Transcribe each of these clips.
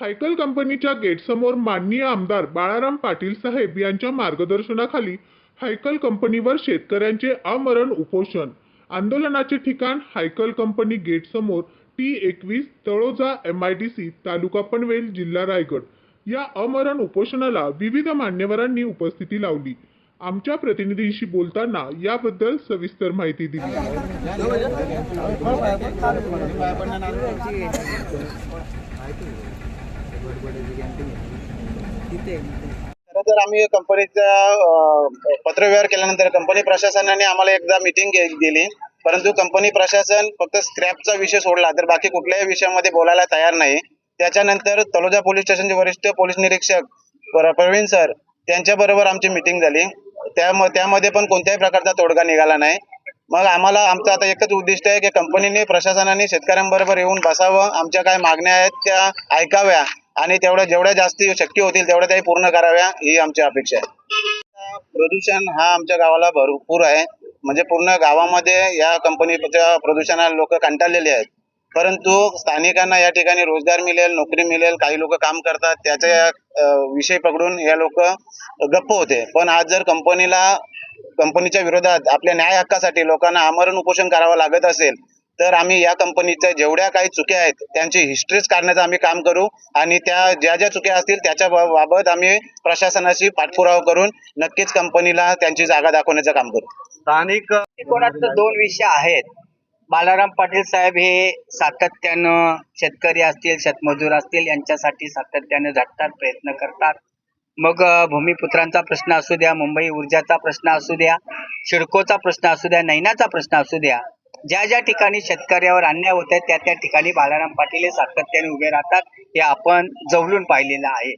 हायकल कंपनीच्या गेटसमोर माननीय आमदार बाळाराम पाटील साहेब यांच्या मार्गदर्शनाखाली हायकल कंपनीवर शेतकऱ्यांचे आमरण उपोषण. आंदोलनाचे ठिकाण हायकल कंपनी गेटसमोर टी एकवीस Taloja M I D C तालुका पनवेल जिल्हा रायगड. या अमरण उपोषणाला विविध मान्यवरांनी उपस्थिती लावली. आमच्या प्रतिनिधींशी बोलताना याबद्दल सविस्तर माहिती दिली. तर आम्ही कंपनीचा पत्रव्यवहार केल्यानंतर कंपनी प्रशासनाने आम्हाला एकदा मिटिंग दिली परंतु कंपनी प्रशासन फक्त स्क्रॅपचा विषय सोडला तर बाकी कुठल्याही विषयामध्ये बोलायला तयार नाही. त्याच्यानंतर तलोजा पोलीस स्टेशनचे वरिष्ठ पोलीस निरीक्षक प्रवीण सर त्यांच्याबरोबर आमची मिटिंग झाली. त्या त्यामध्ये पण कोणत्याही प्रकारचा तोडगा निघाला नाही. मग आम्हाला आमचं आता एकच उद्दिष्ट आहे की कंपनीने प्रशासनाने शेतकऱ्यांबरोबर येऊन बसावं. आमच्या काय मागण्या आहेत त्या ऐकाव्या. आणि तेवढ्या जेवढ्या जास्ती शक्य होतील तेवढ्या त्याही पूर्ण कराव्या ही आमची अपेक्षा आहे. प्रदूषण हा आमच्या गावाला भरपूर आहे. म्हणजे पूर्ण गावामध्ये या कंपनीच्या प्रदूषणाला लोक कंटाळलेले आहेत. परंतु स्थानिकांना या ठिकाणी रोजगार मिळेल नोकरी मिळेल काही लोक काम करतात त्याच्या विषय पकडून या लोक गप्प होते. पण आज जर कंपनीला कंपनीच्या विरोधात आपल्या न्याय हक्कासाठी लोकांना आमरण उपोषण करावं लागत असेल तर आम्ही या कंपनीच्या जेवढ्या काही चुक्या आहेत त्यांची हिस्ट्रीच काढण्याचं आम्ही काम करू आणि त्या ज्या ज्या चुक्या असतील त्याच्या बाबत आम्ही प्रशासनाशी पाठपुरावा करून नक्कीच कंपनीला त्यांची जागा दाखवण्याचं काम करू. स्थानिक कोणाचं दोन विषय आहेत. बालाराम पाटील साहेब हे सातत्यानं शेतकरी असतील शेतमजूर असतील यांच्यासाठी सातत्यानं झटतात प्रयत्न करतात. मग भूमिपुत्रांचा प्रश्न असू द्या मुंबई ऊर्जाचा प्रश्न असू द्या शिडकोचा प्रश्न असू द्या नैनाचा प्रश्न असू द्या ज्या ज्या ठिकाणी शेतकऱ्यावर अन्याय होत आहे त्या त्या ठिकाणी बालाराम पाटील हे सातत्याने उभे राहतात हे आपण जवळून पाहिलेलं आहे.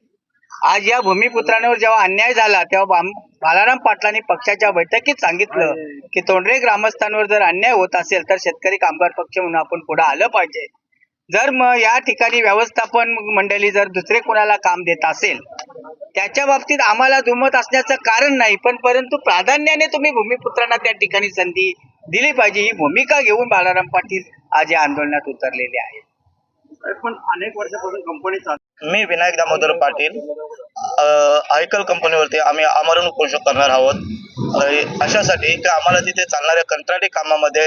आज या भूमिपुत्रांवर जेव्हा अन्याय झाला तेव्हा बालाराम पाटलांनी पक्षाच्या बैठकीत सांगितलं की तोंडरे ग्रामस्थांवर जर अन्याय होत असेल तर शेतकरी कामगार पक्ष म्हणून आपण पुढे आलं पाहिजे. जर मग या ठिकाणी व्यवस्थापन मंडळी जर दुसरे कोणाला काम देत असेल त्याच्या बाबतीत आम्हाला दुमत असण्याचं कारण नाही पण परंतु प्राधान्याने तुम्ही भूमिपुत्रांना त्या ठिकाणी संधी दिली पाहिजे ही भूमिका घेऊन बालाराम पाटील आज या आंदोलनात उतरलेले आहेत. पण अनेक वर्षापासून कंपनी चालू मी विनायक दामोदर पाटील आयकल कंपनीवरती आम्ही आमरण उपोषण करणार आहोत. अशासाठी की आम्हाला तिथे चालणाऱ्या कंत्राटी कामामध्ये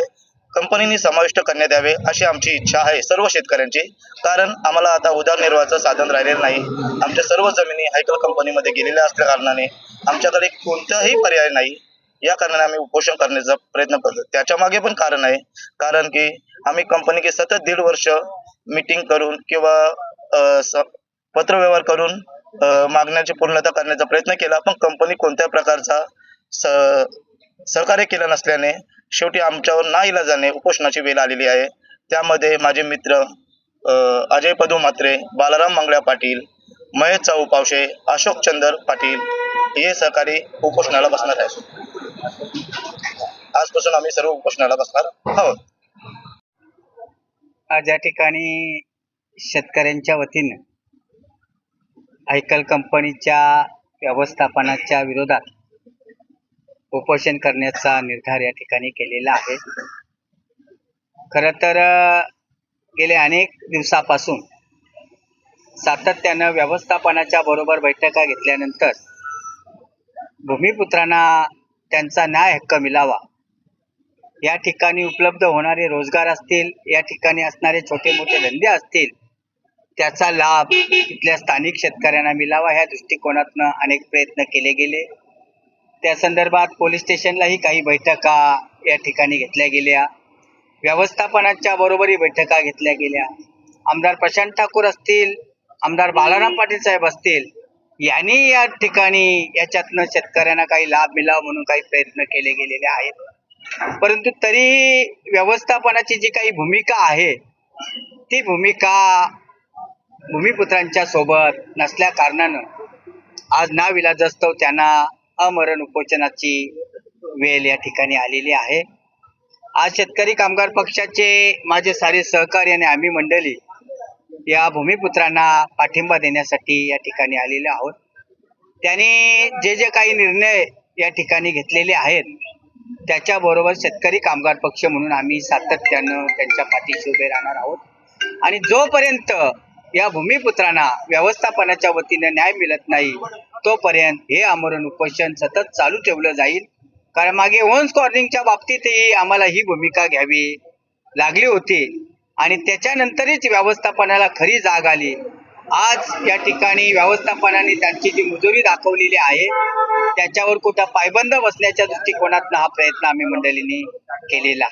कंपनीने समाविष्ट करण्यात यावे अशी आमची इच्छा आहे सर्व शेतकऱ्यांची. कारण आम्हाला आता उदरनिर्वाहाचं साधन राहिलेलं नाही. आमच्या सर्व जमिनी हायकल कंपनीमध्ये गेलेल्या असल्या कारणाने आमच्याकडे कोणताही पर्याय नाही. या कारणाने आम्ही उपोषण करण्याचा प्रयत्न करतो त्याच्यामागे पण कारण आहे. कारण की आम्ही कंपनी सतत दीड वर्ष मीटिंग करून किंवा स- पत्रव्यवहार करून मागण्याची पूर्णता करण्याचा प्रयत्न केला. पण कंपनी कोणत्या प्रकारचा स- सहकार्य केलं नसल्याने शेवटी आमच्यावर ना इलाजाने उपोषणाची वेळ आलेली आहे. त्यामध्ये माझे मित्र अजय पदू म्हात्रे बालाराम मंगळ्या पाटील महेश चाऊ पावशे अशोक चंदर पाटील हे सहकारी उपोषणाला बसणार आहे आजपासून आम्ही सर्व उपोषणाला बसणार आहोत. आज या ठिकाणी शेतकऱ्यांच्या वतीनं आयकल कंपनीच्या व्यवस्थापनाच्या विरोधात उपोषण करण्याचा निर्धार या ठिकाणी केलेला आहे. खरं तर गेले गेल्या अनेक दिवसापासून सातत्यानं व्यवस्थापनाच्या बरोबर बैठका घेतल्यानंतर भूमिपुत्रांना त्यांचा न्याय हक्क मिळावा. या ठिकाणी उपलब्ध होणारे रोजगार असतील या ठिकाणी असणारे छोटे मोठे धंदे असतील त्याचा लाभ तिथल्या स्थानिक शेतकऱ्यांना मिळावा ह्या दृष्टिकोनातनं अनेक प्रयत्न केले गेले. त्या संदर्भात पोलीस स्टेशनलाही काही बैठका या ठिकाणी घेतल्या गेल्या. व्यवस्थापनाच्या बरोबरही बैठका घेतल्या गेल्या. आमदार प्रशांत ठाकूर असतील आमदार बालाराम पाटील साहेब असतील यांनी या ठिकाणी याच्यातनं शेतकऱ्यांना काही लाभ मिळावा म्हणून काही प्रयत्न केले गेलेले आहेत. परंतु तरी व्यवस्थापनाची जी काही भूमिका आहे ती भूमिका भूमिपुत्रांच्या सोबत नसल्या कारणानं आज नाविलाजस्तव त्यांना अमरण उपोषणाची वेळ या ठिकाणी आलेली आहे. आज शेतकरी कामगार पक्षाचे माझे सारे सहकारी आणि आम्ही मंडळी या भूमिपुत्रांना पाठिंबा देण्यासाठी या ठिकाणी आलेले आहोत. त्यांनी जे जे काही निर्णय या ठिकाणी घेतलेले आहेत त्याच्याबरोबर शेतकरी कामगार पक्ष म्हणून आम्ही सातत्यानं त्यांच्या पाठीशी उभे राहणार आहोत. आणि जोपर्यंत या भूमिपुत्रांना व्यवस्थापनाच्या वतीने न्याय मिळत नाही तोपर्यंत हे आमरण उपोषण सतत चालू ठेवलं जाईल. कारण मागे ओन्स कॉर्निंगच्या बाबतीतही आम्हाला ही भूमिका घ्यावी लागली होती. आणि त्याच्यानंतरच व्यवस्थापनाला खरी जाग आली. आज या ठिकाणी व्यवस्थापनाने त्यांची जी मुजोरी दाखवलेली आहे त्याच्यावर कुठं पायबंद बसण्याच्या दृष्टिकोनातून हा प्रयत्न आम्ही मंडळींनी केलेला.